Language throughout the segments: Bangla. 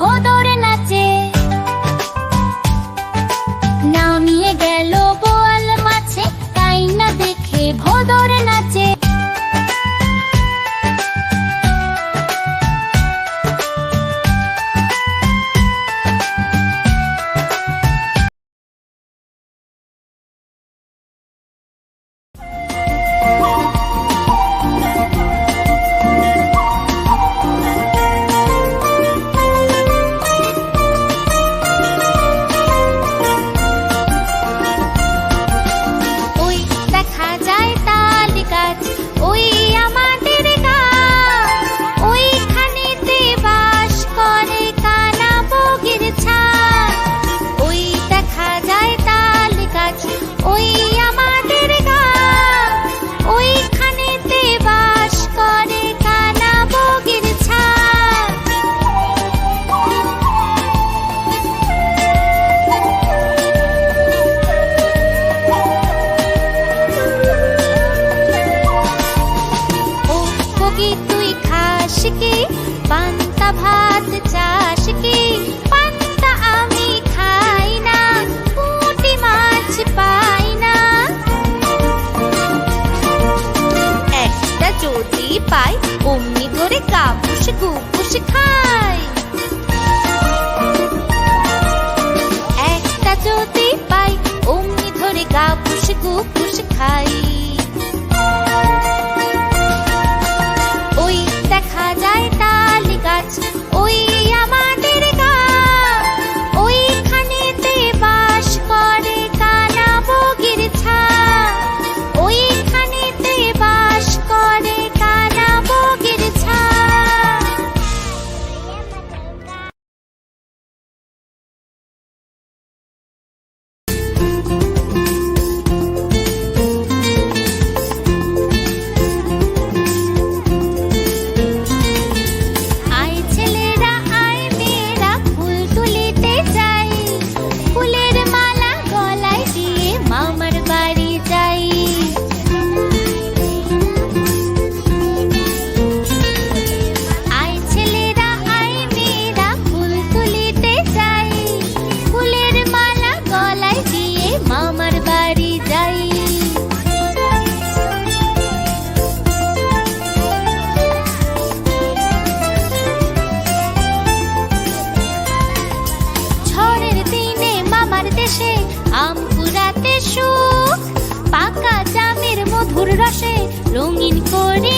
todo 这个不是股，不是卡。রসে রঙিন করে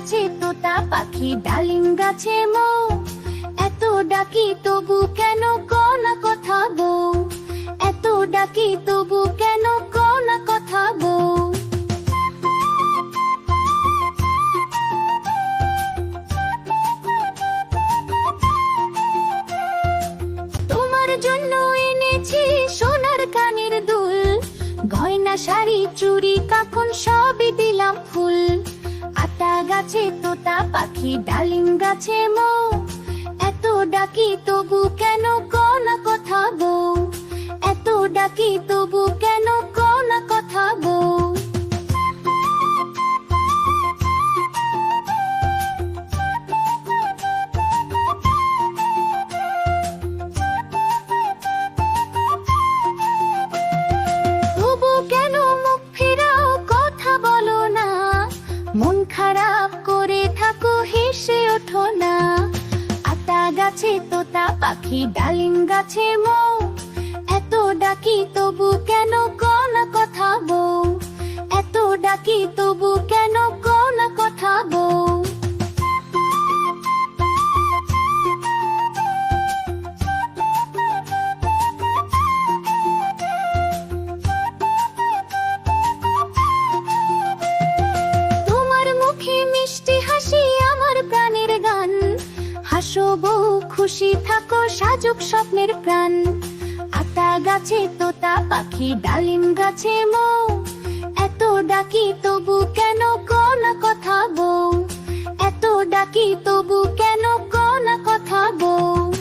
গাছে তোতা পাখি, ডালিম গাছে মৌ। এত ডাকি তবু কেন কোনা কথা বউ এত ডাকি তবু কেন কোনা কথা বউ তোমার জন্য এনেছি সোনার কানের দুল। গয়না, শাড়ি, চুড়ি কাকুন সবই গাছে তোতা পাখি ডালিম গাছে মৌ। এত ডাকি তবু পাখি ডালিম গাছে হাসো বউ খুশি থাকো, সাজুক স্বপ্নের প্রাণ। আতা গাছে, তোতা পাখি, ডালিম গাছে, মৌ। এত ডাকি তবু কেন কোন কথা বউ এত ডাকি তবু কেন কোন কথা বউ